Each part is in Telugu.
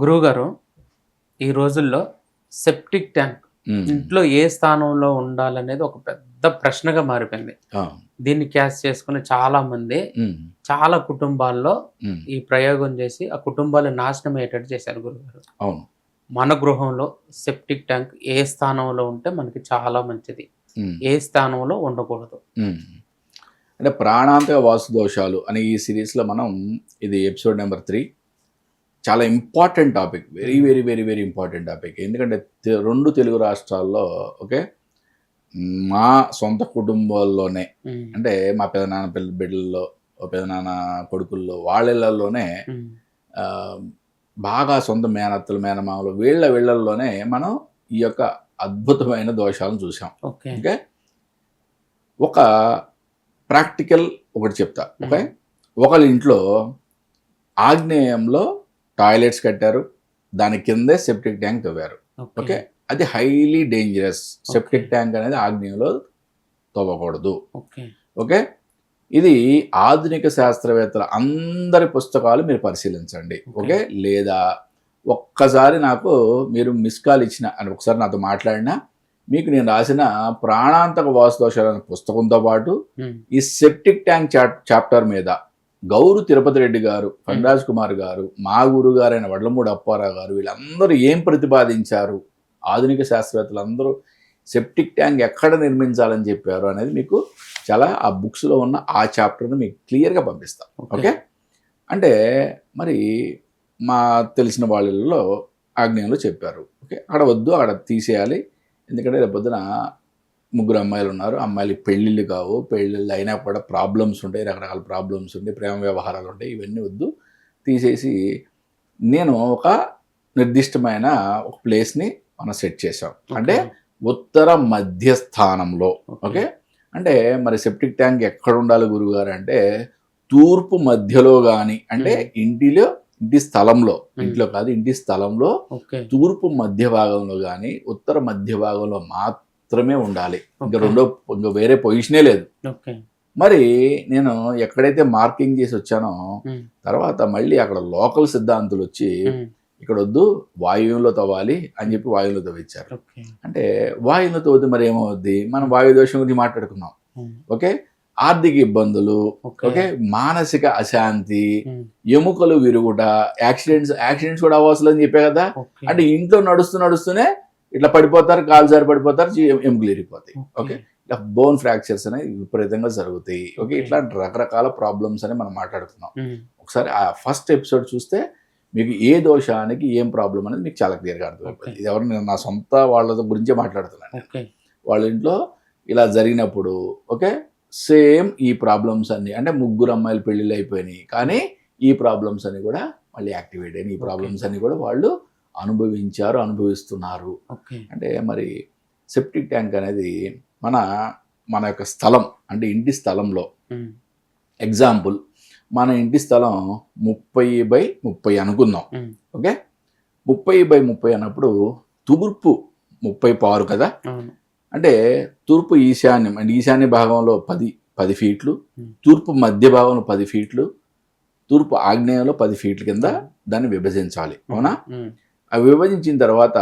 గురువుగారు ఈ రోజుల్లో సెప్టిక్ ట్యాంక్. ఇంట్లో ఏ స్థానంలో ఉండాలనేది ఒక పెద్ద ప్రశ్నగా మారిపోయింది. దీన్ని క్యాచ్ చేసుకుని చాలా మంది చాలా కుటుంబాల్లో. ఈ ప్రయోగం చేసి ఆ కుటుంబాలు నాశనం అయ్యేటట్టు చేశారు గురుగారు అవును. మన గృహంలో సెప్టిక్ ట్యాంక్ ఏ స్థానంలో ఉంటే మనకి చాలా మంచిది. ఏ స్థానంలో ఉండకూడదు. అంటే ప్రాణాంతక వాస్తు దోషాలు అనే ఈ సిరీస్లో మనం ఇది ఎపిసోడ్ నెంబర్ త్రీ చాలా important topic very very very very important topic ఎందుకంటే రెండు తెలుగు రాష్ట్రాల్లో ఓకే? మా సొంత కుటుంబాల్లోనే ఉమ్, అంటే మా పెదనాన్న పిల్ల బిడ్డల్లో పెదనాన్న కొడుకుల్లో వాళ్ళలోనే ఉమ్, ఆ, బాగా సొంత మేనత్తలు మేనమామలు వీళ్ళ వీళ్ళల్లోనే మనం ఈ యొక్క అద్భుతమైన దోషాలను చూసాం ఓకే. ఓకే? ఒక ప్రాక్టికల్ ఒకటి చెప్తా ఓకే? ఒకళ్ళ ఇంట్లో ఆగ్నేయంలో టాయిలెట్స్ కట్టారు. దాని కిందే సెప్టిక్ ట్యాంక్ తవ్వారు. ఓకే. అది హైలీ డేంజరస్. సెప్టిక్. ట్యాంక్ అనేది ఆగ్నేయంలో తవ్వకూడదు. ఓకే. ఓకే? ఇది ఆధునిక శాస్త్రవేత్తల అందరి పుస్తకాలు మీరు పరిశీలించండి. ఓకే. లేదా ఒక్కసారి నాకు మీరు మిస్ కాల్ ఇచ్చిన అని ఒకసారి నాతో మాట్లాడినా మీకు నేను రాసిన ప్రాణాంతక వాస్తుదోషాలు అనే పుస్తకంతో పాటు ఈ సెప్టిక్ ట్యాంక్ చాప్ చాప్టర్ మీద గౌరు తిరుపతి రెడ్డి గారు ఫణరాజ్ కుమార్ గారు మా గురువు గారైన వడ్లమూడి అప్పారావు గారు వీళ్ళందరూ ఏం ప్రతిపాదించారు? ఆధునిక శాస్త్రవేత్తలు అందరూ సెప్టిక్ ట్యాంక్ ఎక్కడ నిర్మించాలని చెప్పారు అనేది మీకు చాలా ఆ బుక్స్లో ఉన్న ఆ చాప్టర్ని మీకు క్లియర్గా పంపిస్తాం. ఓకే. అంటే మరి మా తెలిసిన వాళ్ళలో ఆగ్నేయంలో చెప్పారు. ఓకే? అక్కడ వద్దు అక్కడ తీసేయాలి. ఎందుకంటే రేపు పొద్దున ముగ్గురు అమ్మాయిలు ఉన్నారు. అమ్మాయిలకి పెళ్ళిళ్ళు కావు. పెళ్ళిళ్ళు అయినా కూడా ప్రాబ్లమ్స్ ఉంటాయి. రకరకాల ప్రాబ్లమ్స్ ఉంటాయి. ప్రేమ వ్యవహారాలు ఉంటాయి. ఇవన్నీ వద్దు. తీసేసి నేను ఒక నిర్దిష్టమైన ఒక ప్లేస్ని మనం సెట్ చేసాం అంటే ఉత్తర మధ్య స్థానంలో ఓకే? అంటే మరి సెప్టిక్ ట్యాంక్ ఎక్కడ ఉండాలి గురుగారు అంటే తూర్పు మధ్యలో కానీ అంటే. ఇంటిలో ఇంటి స్థలంలో. ఇంట్లో కాదు ఇంటి స్థలంలో తూర్పు మధ్య భాగంలో కానీ ఉత్తర మధ్య భాగంలో మాత్రమే ఉండాలి. ఇంకా. రెండో ఇంకా వేరే పొజిషనే లేదు. మరి నేను ఎక్కడైతే మార్కింగ్ చేసి వచ్చానో తర్వాత మళ్ళీ అక్కడ లోకల్ సిద్ధాంతులు వచ్చి ఇక్కడ వద్దు వాయువులో తవ్వాలి అని చెప్పి వాయువులో తవ్వించారు అంటే వాయువులో తవ్వితే మరి ఏమవుద్ది? మనం వాయు దోషం గురించి మాట్లాడుకున్నాం. ఓకే? ఆర్థిక ఇబ్బందులు ఓకే. మానసిక అశాంతి ఎముకలు విరుగుట యాక్సిడెంట్స్ యాక్సిడెంట్స్ కూడా అవ్వసలు అని చెప్పే కదా? అంటే ఇంట్లో నడుస్తూ నడుస్తూనే ఇట్లా పడిపోతారు కాలు జారి పడిపోతారు జీ- ఎముకలు ఇరిగిపోతాయి. ఓకే. ఇట్లా బోన్ ఫ్రాక్చర్స్ అనేవి విపరీతంగా జరుగుతాయి. ఓకే. ఇట్లాంటి రకరకాల ప్రాబ్లమ్స్ అని మనం మాట్లాడుతున్నాం ఒకసారి ఆ ఫస్ట్ ఎపిసోడ్ చూస్తే మీకు ఏ దోషానికి ఏం ప్రాబ్లం అనేది మీకు చాలా క్లియర్గా అర్థమైపోతుంది. ఇది ఎవరు నేను నా సొంత వాళ్ళ గురించే మాట్లాడుతున్నాను వాళ్ళ ఇంట్లో ఇలా జరిగినప్పుడు ఓకే? సేమ్ ఈ ప్రాబ్లమ్స్ అన్ని అంటే ముగ్గురు అమ్మాయిలు పెళ్ళిళ్ళు అయిపోయినాయి కానీ ఈ ప్రాబ్లమ్స్ అన్ని కూడా మళ్ళీ యాక్టివేట్ అయినాయి. ఈ. ప్రాబ్లమ్స్ అన్ని కూడా వాళ్ళు అనుభవించారు అనుభవిస్తున్నారు. అంటే మరి సెప్టిక్ ట్యాంక్ అనేది మన మన యొక్క స్థలం అంటే ఇంటి స్థలంలో. ఎగ్జాంపుల్ మన ఇంటి స్థలం ముప్పై బై ముప్పై అనుకుందాం. ఓకే? ముప్పై బై ముప్పై అన్నప్పుడు తూర్పు ముప్పై పారు కదా? అంటే తూర్పు ఈశాన్యం అంటే ఈశాన్య భాగంలో పది పది ఫీట్లు. తూర్పు మధ్య భాగంలో పది ఫీట్లు తూర్పు ఆగ్నేయంలో పది ఫీట్ల కింద దాన్ని విభజించాలి. అవునా? అవి విభజించిన తర్వాత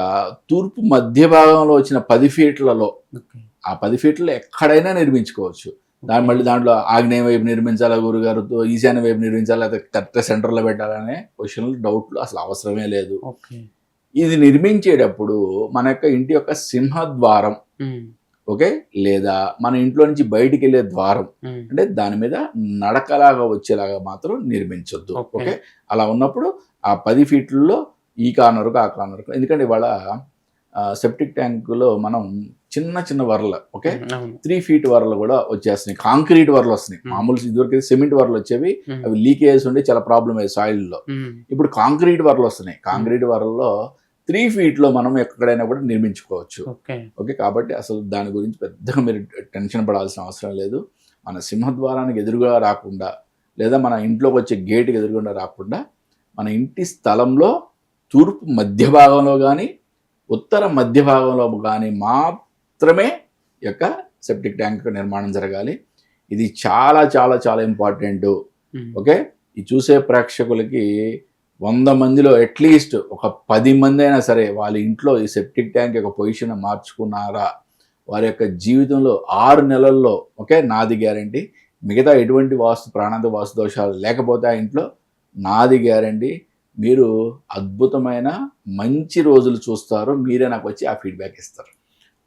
తూర్పు మధ్య భాగంలో వచ్చిన పది ఫీట్లలో ఆ పది ఫీట్లో ఎక్కడైనా నిర్మించుకోవచ్చు. దాని మళ్ళీ దాంట్లో ఆగ్నేయ వైపు నిర్మించాలా గురుగారు? ఈశాన్య వైపు నిర్మించాలా? లేకపోతే కరెక్ట్ సెంటర్లో పెట్టాలనే క్వశ్చన్లు డౌట్లు అసలు అవసరమే లేదు. ఇది నిర్మించేటప్పుడు మన యొక్క ఇంటి యొక్క సింహద్వారం ఓకే? లేదా మన ఇంట్లో నుంచి బయటికి వెళ్ళే ద్వారం అంటే దాని మీద నడకలాగా వచ్చేలాగా మాత్రం నిర్మించొద్దు. ఓకే? అలా ఉన్నప్పుడు ఆ పది ఫీట్లలో ఈ కార్నర్కు ఆ కార్నర్కు ఎందుకంటే ఇవాళ సెప్టిక్ ట్యాంకులో మనం చిన్న చిన్న వరలు ఓకే? త్రీ ఫీట్ వరలు కూడా వచ్చేస్తున్నాయి. కాంక్రీట్ వరలు వస్తున్నాయి. మామూలు ఇదివరకు సిమెంట్ వరలు వచ్చేవి అవి లీకేజ్ ఉండి చాలా ప్రాబ్లం అయ్యేది సాయిల్లో. ఉమ్, ఇప్పుడు కాంక్రీట్ వరలు వస్తున్నాయి. కాంక్రీట్ వరల్లో త్రీ ఫీట్లో మనం ఎక్కడైనా కూడా నిర్మించుకోవచ్చు. ఓకే. ఓకే కాబట్టి అసలు దాని గురించి పెద్దగా మీరు టెన్షన్ పడాల్సిన అవసరం లేదు. మన సింహద్వారానికి ఎదురుగా రాకుండా లేదా మన ఇంట్లోకి వచ్చే గేటుకి ఎదురుగుండా రాకుండా మన ఇంటి స్థలంలో తూర్పు మధ్య భాగంలో కానీ ఉత్తర మధ్య భాగంలో కానీ మాత్రమే యొక్క సెప్టిక్ ట్యాంక్ నిర్మాణం జరగాలి. ఇది చాలా చాలా చాలా ఇంపార్టెంట్. ఓకే? ఈ చూసే ప్రేక్షకులకి వంద మందిలో అట్లీస్ట్ ఒక పది మంది అయినా సరే వాళ్ళ ఇంట్లో ఈ సెప్టిక్ ట్యాంక్ యొక్క పొజిషన్ మార్చుకున్నారా? వారి యొక్క జీవితంలో ఆరు నెలల్లో ఓకే? నాది గ్యారంటీ. మిగతా ఎటువంటి వాస్తు ప్రాణాంత వాస్తు దోషాలు లేకపోతే ఆ ఇంట్లో నాది గ్యారంటీ. మీరు అద్భుతమైన మంచి రోజులు చూస్తారు మీరే నాకు వచ్చి ఆ ఫీడ్బ్యాక్ ఇస్తారు.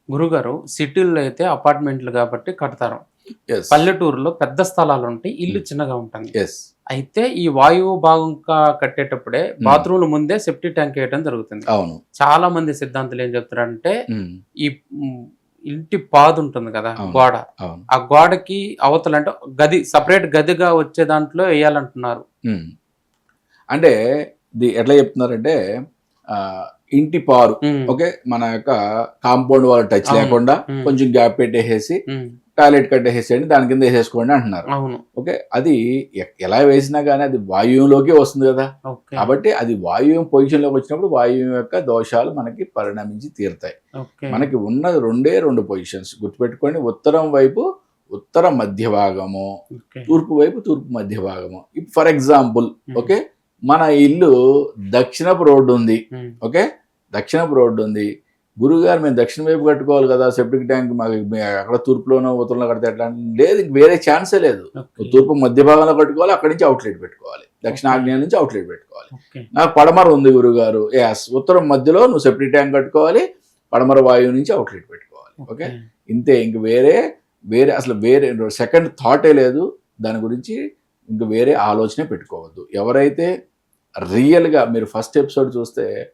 గురుగారు సిటీల్లో అయితే అపార్ట్మెంట్లు కాబట్టి కడతారు. పల్లెటూరులో పెద్ద స్థలాలు ఉంటాయి ఇల్లు చిన్నగా ఉంటుంది. అయితే ఈ వాయువు భాగంగా కట్టేటప్పుడే బాత్రూమ్ ముందే సెప్టీ ట్యాంక్ వేయడం జరుగుతుంది. అవును. చాలా మంది సిద్ధాంతులు ఏం చెప్తారంటే ఉమ్, ఈ ఇంటి పాదు ఉంటుంది కదా. గోడ. ఆ గోడకి అవతల అంటే గది సపరేట్ గదిగా వచ్చే దాంట్లో వేయాలంటున్నారు. అంటే ఇది ఎట్లా చెప్తున్నారంటే ఇంటి పారు ఓకే మన యొక్క కాంపౌండ్ వాళ్ళ టచ్. లేకుండా కొంచెం గ్యాప్ పెట్టేసేసి టాయిలెట్ కట్టేసేయండి దాని కింద వేసేసుకోండి అంటున్నారు. ఓకే అది ఎలా వేసినా కానీ అది వాయువులోకి వస్తుంది కదా. కాబట్టి అది వాయువు పొజిషన్లోకి వచ్చినప్పుడు వాయువు యొక్క దోషాలు మనకి పరిణమించి తీరుతాయి. మనకి ఉన్న రెండే రెండు పొజిషన్స్ గుర్తుపెట్టుకోండి ఉత్తరం వైపు ఉత్తర మధ్య భాగము తూర్పు వైపు తూర్పు మధ్య భాగము. ఫర్ ఎగ్జాంపుల్ ఓకే మన ఇల్లు దక్షిణపు రోడ్డు ఉంది. ఓకే? దక్షిణపు రోడ్డు ఉంది. గురుగారు మేము దక్షిణ వైపు కట్టుకోవాలి కదా సెప్టిక్ ట్యాంక్ మాకు అక్కడ తూర్పులోనో ఉత్తరంలో కడితే ఎట్లా లేదు ఇంక వేరే ఛాన్సే లేదు. తూర్పు మధ్య భాగంలో కట్టుకోవాలి అక్కడి నుంచి అవుట్లెట్ పెట్టుకోవాలి. దక్షిణాగ్నేయ నుంచి అవుట్లెట్ పెట్టుకోవాలి. నాకు పడమర ఉంది గురుగారు. ఎస్ ఉత్తరం మధ్యలో నువ్వు సెప్టిక్ ట్యాంక్ కట్టుకోవాలి పడమర వాయువు నుంచి అవుట్లెట్ పెట్టుకోవాలి. ఓకే. ఇంతే ఇంక వేరే వేరే అసలు వేరే సెకండ్ థాటే లేదు. దాని గురించి ఇంక వేరే ఆలోచనే పెట్టుకోవద్దు. ఎవరైతే రియల్గా మీరు ఫస్ట్ ఎపిసోడ్ చూస్తే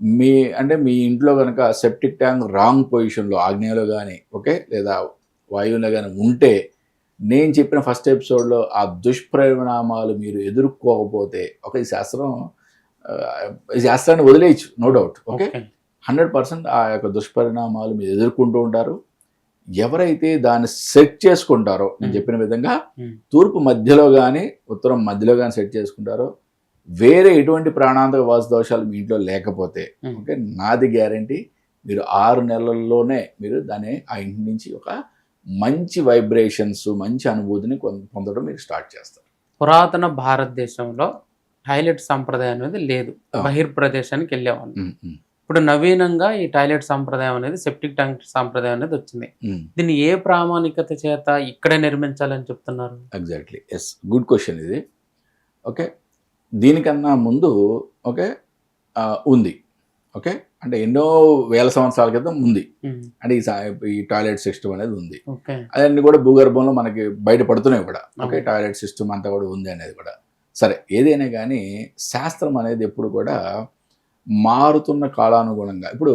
మీ అంటే మీ ఇంట్లో కనుక సెప్టిక్ ట్యాంక్ రాంగ్ పొజిషన్లో ఆగ్నేయలో కానీ ఓకే లేదా వాయువులో కానీ ఉంటే నేను చెప్పిన ఫస్ట్ ఎపిసోడ్లో ఆ దుష్పరిణామాలు మీరు ఎదుర్కోకపోతే ఒక ఈ శాస్త్రం ఈ శాస్త్రాన్ని వదిలేయచ్చు no doubt okay hundred percent ఆ యొక్క దుష్పరిణామాలు మీరు ఎదుర్కొంటూ ఉంటారు ఎవరైతే దాన్ని సెట్ చేసుకుంటారో నేను. చెప్పిన విధంగా. తూర్పు మధ్యలో కానీ ఉత్తరం మధ్యలో కానీ సెట్ చేసుకుంటారో వేరే ఎటువంటి ప్రాణాంతక వాసు దోషాలు మీ ఇంట్లో లేకపోతే ఓకే నాది గ్యారంటీ. మీరు ఆరు నెలల్లోనే మీరు దాన్ని ఆ ఇంటి నుంచి ఒక మంచి వైబ్రేషన్స్ మంచి అనుభూతిని పొందడం మీరు స్టార్ట్ చేస్తారు. పురాతన భారతదేశంలో టాయిలెట్ సంప్రదాయం అనేది లేదు. బహిర్ప్రదేశానికి వెళ్ళేవాళ్ళు. ఇప్పుడు నవీనంగా ఈ టాయిలెట్ సంప్రదాయం అనేది సెప్టిక్ ట్యాంక్ సంప్రదాయం అనేది వచ్చింది. దీన్ని ఏ ప్రామాణికత చేత ఇక్కడే నిర్మించాలని చెప్తున్నారు? ఎగ్జాక్ట్లీ ఎస్ గుడ్ క్వశ్చన్ ఇది. ఓకే. దీనికన్నా ముందు ఓకే ఉంది. ఓకే? అంటే ఎన్నో వేల సంవత్సరాల క్రితం ఉంది. అంటే ఈ ఈ టాయిలెట్ సిస్టమ్ అనేది ఉంది. ఓకే. అవన్నీ కూడా భూగర్భంలో మనకి బయటపడుతున్నాయి కూడా. ఓకే. టాయిలెట్ సిస్టమ్ అంతా కూడా ఉంది అనేది కూడా. సరే ఏదైనా కానీ శాస్త్రం అనేది ఎప్పుడు కూడా మారుతున్న కాలానుగుణంగా ఇప్పుడు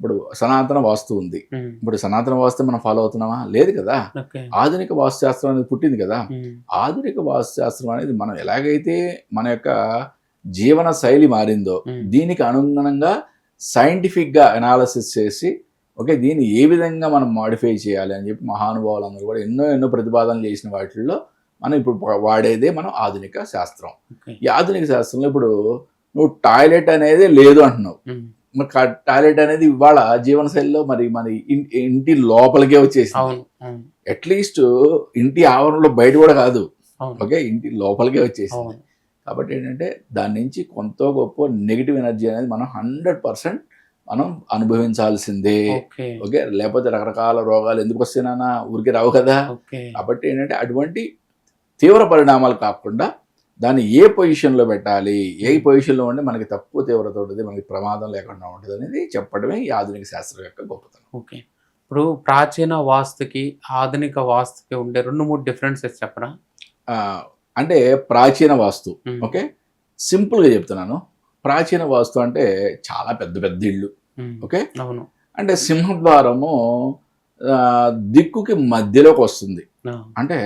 ఇప్పుడు సనాతన వాస్తు ఉంది. ఇప్పుడు సనాతన వాస్తు మనం ఫాలో అవుతున్నామా? లేదు కదా. ఆధునిక వాస్తుశాస్త్రం అనేది పుట్టింది కదా. ఆధునిక వాస్తుశాస్త్రం అనేది మనం ఎలాగైతే మన యొక్క జీవన శైలి మారిందో దీనికి అనుగుణంగా సైంటిఫిక్గా అనాలసిస్ చేసి ఓకే దీన్ని ఏ విధంగా మనం మాడిఫై చేయాలి అని చెప్పి మహానుభావులందరూ కూడా ఎన్నో ఎన్నో ప్రతిపాదనలు చేసిన వాటిల్లో మనం ఇప్పుడు వాడేదే మనం ఆధునిక శాస్త్రం. ఈ ఆధునిక శాస్త్రంలో ఇప్పుడు నువ్వు టాయిలెట్ అనేది లేదు అంటున్నావు. మరి టాయిలెట్ అనేది ఇవాళ జీవన శైలిలో మరి మన ఇంటి లోపలికే వచ్చేసింది. అట్లీస్ట్ ఇంటి ఆవరణలో బయట కూడా కాదు. ఓకే ఇంటి లోపలికే వచ్చేసింది. కాబట్టి ఏంటంటే దాని నుంచి కొంత గొప్ప నెగిటివ్ ఎనర్జీ అనేది మనం హండ్రెడ్ పర్సెంట్ మనం అనుభవించాల్సిందే. ఓకే. లేకపోతే రకరకాల రోగాలు ఎందుకు వస్తున్నానా ఊరికి రావు కదా. కాబట్టి ఏంటంటే అటువంటి తీవ్ర పరిణామాలు కాకుండా దాన్ని ఏ పొజిషన్లో పెట్టాలి? ఏ పొజిషన్లో ఉంటే మనకి తక్కువ తీవ్రత ఉంటుంది మనకి ప్రమాదం లేకుండా ఉంటుంది అనేది చెప్పడమే ఈ ఆధునిక శాస్త్రం యొక్క గొప్పతనం. ఓకే. ఇప్పుడు ప్రాచీన వాస్తుకి ఆధునిక వాస్తుకి ఉండే రెండు మూడు డిఫరెన్సెస్ చెప్పరా అంటే ప్రాచీన వాస్తు ఓకే? సింపుల్గా చెప్తున్నాను. ప్రాచీన వాస్తు అంటే చాలా పెద్ద పెద్ద ఇళ్ళు ఓకే? అవును. అంటే సింహద్వారము దిక్కుకి మధ్యలోకి వస్తుంది. అంటే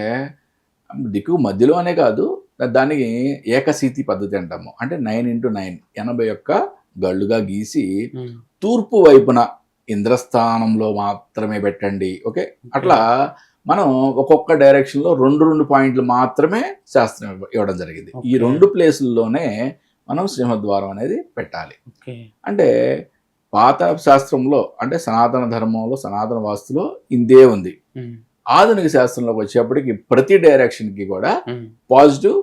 దిక్కు మధ్యలో అనే కాదు దానికి ఏకశీతి పద్ధతి అంటాము. అంటే నైన్ ఇంటూ నైన్ ఎనభై ఒక్క గళ్ళుగా గీసి తూర్పు వైపున ఇంద్రస్థానంలో మాత్రమే పెట్టండి. ఓకే? అట్లా మనం ఒక్కొక్క డైరెక్షన్లో రెండు రెండు పాయింట్లు మాత్రమే శాస్త్రం ఇవ్వ- ఇవ్వడం జరిగింది. ఈ. రెండు ప్లేసుల్లోనే మనం సింహద్వారం అనేది పెట్టాలి. అంటే పాత శాస్త్రంలో అంటే సనాతన ధర్మంలో సనాతన వాస్తులో ఇంతే ఉంది. ఆధునిక శాస్త్రంలోకి వచ్చేప్పటికి ప్రతి డైరెక్షన్కి కూడా positive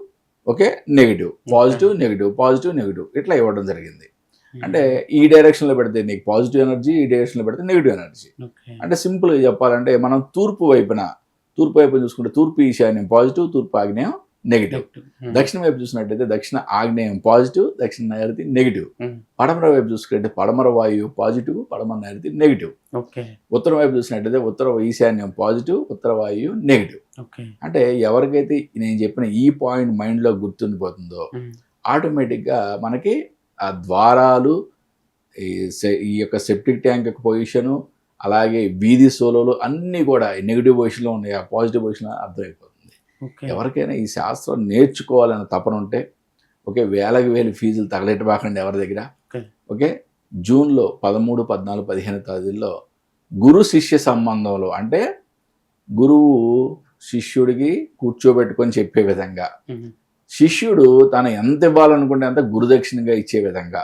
okay negative positive negative positive negative ఇట్లా ఇవ్వడం జరిగింది. అంటే ఈ డైరెక్షన్లో పెడితే నీకు పాజిటివ్ ఎనర్జీ ఈ డైరెక్షన్లో పెడితే నెగిటివ్ ఎనర్జీ అంటే సింపుల్గా చెప్పాలంటే మనం తూర్పు వైపున తూర్పు వైపు చూసుకుంటే తూర్పు ఈశాన్యం పాజిటివ్ తూర్పు ఆగ్నేయం నెగిటివ్ దక్షిణ వైపు చూసినట్టయితే దక్షిణ ఆగ్నేయం పాజిటివ్ దక్షిణ నైరుతి నెగిటివ్ Hmm. పడమర వైపు చూసుకుంటే పడమర వాయువు పాజిటివ్ పడమర నైరుతి నెగిటివ్ ఉత్తరం వైపు చూసినట్టయితే ఉత్తర ఈశాన్యం పాజిటివ్ ఉత్తర వాయువు నెగిటివ్ అంటే ఎవరికైతే నేను చెప్పిన ఈ పాయింట్ మైండ్లో గుర్తుండిపోతుందో ఆటోమేటిక్గా మనకి ఆ ద్వారాలు ఈ యొక్క సెప్టిక్ ట్యాంక్ యొక్క పొజిషను అలాగే వీధి సోలోలు అన్నీ కూడా నెగిటివ్ పొజిషన్లో ఉన్నాయి. ఆ పాజిటివ్ పొజిషన్ అర్థమైపోతుంది. ఎవరికైనా ఈ శాస్త్రం నేర్చుకోవాలన్న తపన ఉంటే ఓకే వేలకు వేలు ఫీజులు తగలెట్టబాకండి ఎవరి దగ్గర. ఓకే. జూన్లో పదమూడు పద్నాలుగు పదిహేను తేదీల్లో గురు శిష్య సంబంధంలో అంటే గురువు శిష్యుడికి కూర్చోబెట్టుకొని చెప్పే విధంగా. శిష్యుడు తను ఎంత ఇవ్వాలనుకుంటే అంత గురుదక్షిణగా ఇచ్చే విధంగా.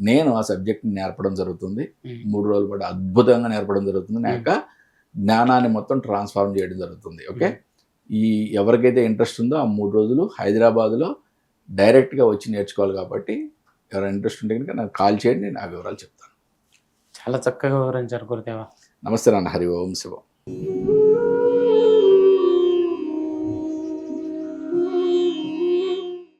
నేను ఆ సబ్జెక్ట్ని నేర్పడం జరుగుతుంది. మూడు రోజుల పాటు అద్భుతంగా నేర్పడం జరుగుతుంది. నా యొక్క జ్ఞానాన్ని మొత్తం ట్రాన్స్ఫార్మ్ చేయడం జరుగుతుంది. ఓకే? ఈ ఎవరికైతే ఇంట్రెస్ట్ ఉందో ఆ మూడు రోజులు హైదరాబాద్లో డైరెక్ట్గా వచ్చి నేర్చుకోవాలి కాబట్టి ఎవరైనా ఇంట్రెస్ట్ ఉంటే కనుక నాకు కాల్ చేయండి నేను ఆ వివరాలు చెప్తాను. చాలా చక్కగా వివరించారు గురుదేవా. నమస్తే నాన్న హరి ఓం శివం